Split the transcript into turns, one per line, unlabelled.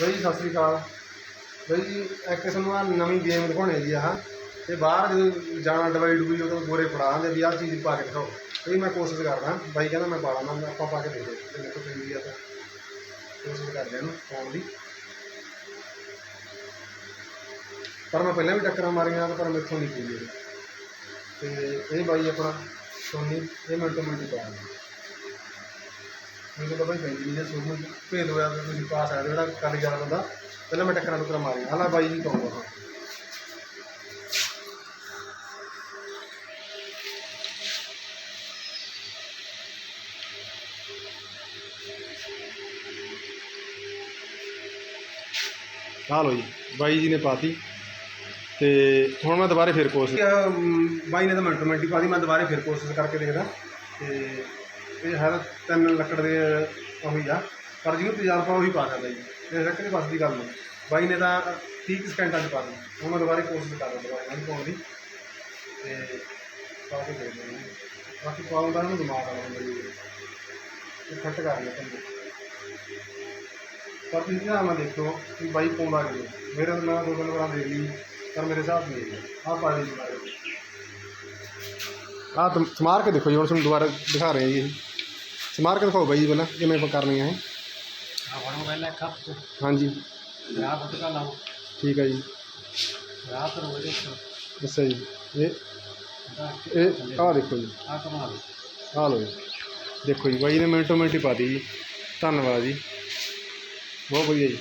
ਬਾਈ ਜੀ, ਸਤਿ ਸ੍ਰੀ ਅਕਾਲ। ਬਾਈ ਜੀ ਇੱਕ ਕਿਸਮ ਆ ਨਵੀਂ ਗੇਮ ਦਿਖਾਉਣੀ ਜੀ ਆਹ। ਤੇ ਬਾਹਰ ਜਦੋਂ ਜਾਣਾ ਡਵਾਈ ਡੁਬਈ ਉਦੋਂ ਗੋਰੇ ਫੜਾਉਂਦੇ ਵੀ ਆਹ ਚੀਜ਼ ਪਾ ਕੇ ਦਿਖਾਓ। ਇਹ ਮੈਂ ਕੋਸ਼ਿਸ਼ ਕਰਦਾ ਬਾਈ ਕਹਿੰਦਾ ਮੈਂ ਪਾ ਲਾਂਗਾ ਆਪਾਂ ਪਾ ਕੇ ਦੇ ਦੇਖਦੇ ਤੇ ਮੇਰੇ ਕੋਲ ਪੈਂਦੀ ਆ ਤਾਂ ਕੋਸ਼ਿਸ਼ ਕਰਦੇ ਇਹਨੂੰ ਪਾਉਣ ਦੀ। ਪਰ ਮੈਂ ਪਹਿਲਾਂ ਵੀ ਟੱਕਰਾਂ ਮਾਰੀਆਂ ਪਰ ਮੈਥੋਂ ਨਹੀਂ ਪਈ ਇਹ। ਤੇ ਇਹ ਬਾਈ ਆਪਣਾ ਸੋਨੀ ਇਹ ਮਿੰਟ ਮਿੰਟ ਹੀ ਪਾਇਆ ਮੈਨੂੰ ਤਾਂ ਬਾਈ ਪੈਂਦੀ ਨਹੀਂ ਜੇ ਸੋਨੀ ਭੇਦ ਹੋਇਆ ਤਾਂ ਤੁਸੀਂ ਪਾ ਸਕਦੇ ਜਿਹੜਾ ਕਾਲੀ ਜਾਣਾ ਬੰਦਾ, ਪਹਿਲਾਂ ਮੈਂ ਟੱਕਰਾਂ ਟੁਕਰਾਂ ਮਾਰੀਆਂ। ਹਾਲਾ ਬਾਈ ਜੀ ਕਹੂੰਗਾ ਹਾਂ ਆ ਲਓ ਜੀ, ਬਾਈ ਜੀ ਨੇ ਪਾਤੀ। ਤੇ ਹੁਣ ਮੈਂ ਦੁਬਾਰੇ ਫਿਰ ਕੋਸ਼ਿਸ਼ ਬਾਈ ਨੇ ਤਾਂ ਮਿੰਟ ਮਿੰਟ ਹੀ ਪਾਤੀ ਮੈਂ ਦੁਬਾਰੇ ਫਿਰ ਕੋਸ਼ਿਸ਼ ਕਰਕੇ ਦੇਖਦਾ। ਤੇ ਇਹ ਹੈ ਤਿੰਨ ਲੱਕੜ ਦੇ ਉਹੀ ਆ, ਪਰ ਜਿਹਨੂੰ ਤਜਰਬਾ ਉਹੀ ਪਾ ਸਕਦਾ ਜੀ। ਇਹ ਰੱਖ ਬਸ ਦੀ ਗੱਲ ਨਹੀਂ। ਬਾਈ ਨੇ ਤਾਂ 30 ਸਕਿੰਟਾਂ 'ਚ ਪਾ ਦਿੱਤੀ। ਹੁਣ ਮੈਂ ਦੁਬਾਰੇ ਕੋਸ਼ਿਸ਼ ਕਰਦਾ ਦੁਬਾਰੇ ਨਾਲ ਪਾਉਣ ਦੀ। ਤੇ ਪਾ ਕੇ ਦੇ ਹਾਂ ਬਾਕੀ ਪਾਉਣ ਦਾ ਇਹਨੂੰ ਦਿਮਾਗ ਆ ਜਾਂਦਾ ਜੀ। ਇਹ ਖੱਟ ਕਰ ਲਿਆ ਕੰਦੇ ਪਰ ਤੁਸੀਂ ਧਿਆਨ ਨਾਲ ਦੇਖੋ ਕਿ ਬਾਈ ਪਾਉਂਦਾ ਕਿਵੇਂ ਮੇਰੇ ਤਾਂ ਮੈਂ ਦੋ ਤਿੰਨ ਵਾਰਾਂ ਦੇਖ ਲਈ, ਪਰ ਮੇਰੇ ਹਿਸਾਬ ਨਹੀਂ ਆਹ ਪਾ ਲਈ ਦੁਬਾਰਾ। ਆਹ ਸਮਾਰ ਕੇ ਦੇਖੋ ਜੀ, ਹੁਣ ਤੁਹਾਨੂੰ ਦੁਬਾਰਾ ਦਿਖਾ ਰਹੇ ਹਾਂ ਜੀ। ਇਹ। ਸਮਾਰ ਕੇ ਦਿਖਾਓ ਬਾਈ ਜੀ ਪਹਿਲਾਂ ਕਿਵੇਂ ਆਪਾਂ
ਪਹਿਲਾਂ ਕੱਪ ਚ
ਹਾਂਜੀ।
ਰਾਹ ਫਟਕਾ ਲਾਓ।
ਠੀਕ ਹੈ ਜੀ।
ਉੱਪਰ
ਅੱਛਾ ਜੀ। ਇਹ ਇਹ ਆਹ ਦੇਖੋ ਜੀ।
ਆ ਕਮਾ ਲਓ।
ਆਹ ਲਓ ਜੀ। ਦੇਖੋ ਜੀ ਬਾਈ ਨੇ ਮਿੰਟੋ ਮਿੰਟ ਹੀ ਪਾਤੀ ਜੀ। ਧੰਨਵਾਦ ਜੀ। ਬਹੁਤ ਵਧੀਆ ਜੀ।